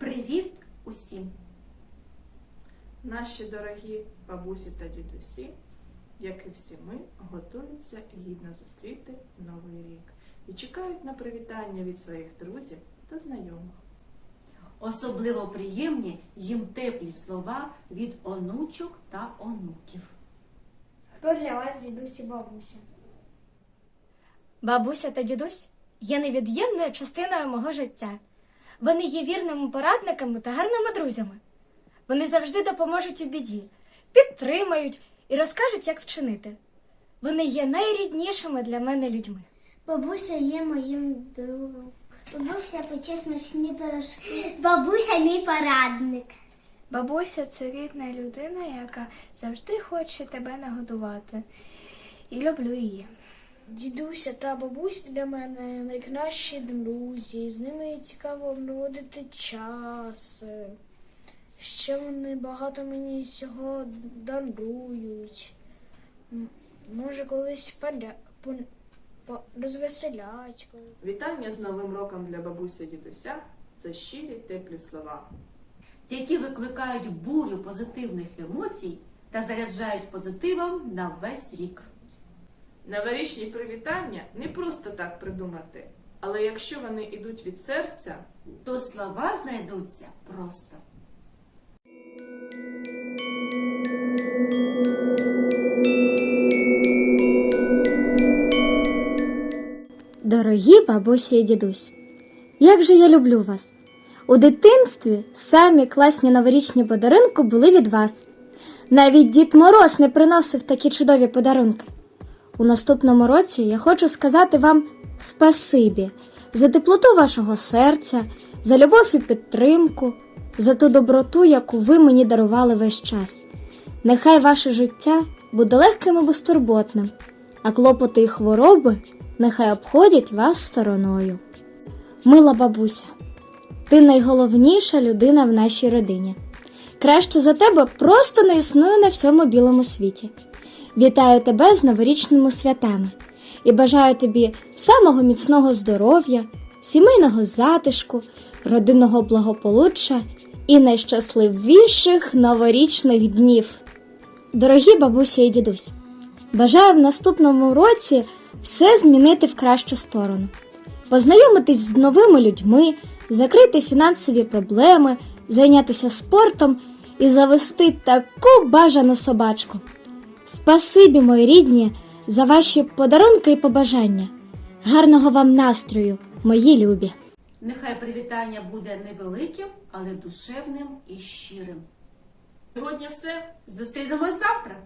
Привіт усім! Наші дорогі бабусі та дідусі, як і всі ми, готуються гідно зустріти Новий рік і чекають на привітання від своїх друзів та знайомих. Особливо приємні їм теплі слова від онучок та онуків. Хто для вас дідусь і бабуся? Бабуся та дідусь є невід'ємною частиною мого життя. Вони є вірними порадниками та гарними друзями. Вони завжди допоможуть у біді, підтримають і розкажуть, як вчинити. Вони є найріднішими для мене людьми. Бабуся є моїм другом. Бабуся пече смачні пирожки. Бабуся мій порадник. Бабуся це рідна людина, яка завжди хоче тебе нагодувати. І люблю її. Дідуся та бабусь для мене найкращі друзі. З ними цікаво проводити час. Ще вони багато мені всього дарують. Може, колись поля... пон- по- розвеселять. Вітання з Новим роком для бабусі і дідуся це щирі теплі слова. які викликають бурю позитивних емоцій та заряджають позитивом на весь рік. Новорічні привітання не просто так придумати, але якщо вони йдуть від серця, То слова знайдуться просто. Дорогі бабусі і дідусь, як же я люблю вас! У дитинстві самі класні новорічні подарунки були від вас. Навіть Дід Мороз не приносив такі чудові подарунки. У наступному році я хочу сказати вам спасибі за теплоту вашого серця, за любов і підтримку, за ту доброту, яку ви мені дарували весь час. Нехай ваше життя буде легким і безтурботним, а клопоти і хвороби нехай обходять вас стороною. Мила бабуся, ти найголовніша людина в нашій родині. Краще за тебе просто не існує на всьому білому світі. Вітаю тебе з новорічними святами і бажаю тобі самого міцного здоров'я, сімейного затишку, родинного благополуччя і найщасливіших новорічних днів. Дорогі бабуся і дідусь, бажаю в наступному році все змінити в кращу сторону, познайомитись з новими людьми, закрити фінансові проблеми, зайнятися спортом і завести таку бажану собачку. Спасибі, мої рідні, за ваші подарунки і побажання. Гарного вам настрою, мої любі! Нехай привітання буде невеликим, але душевним і щирим. сьогодні все. Зустрінемось завтра!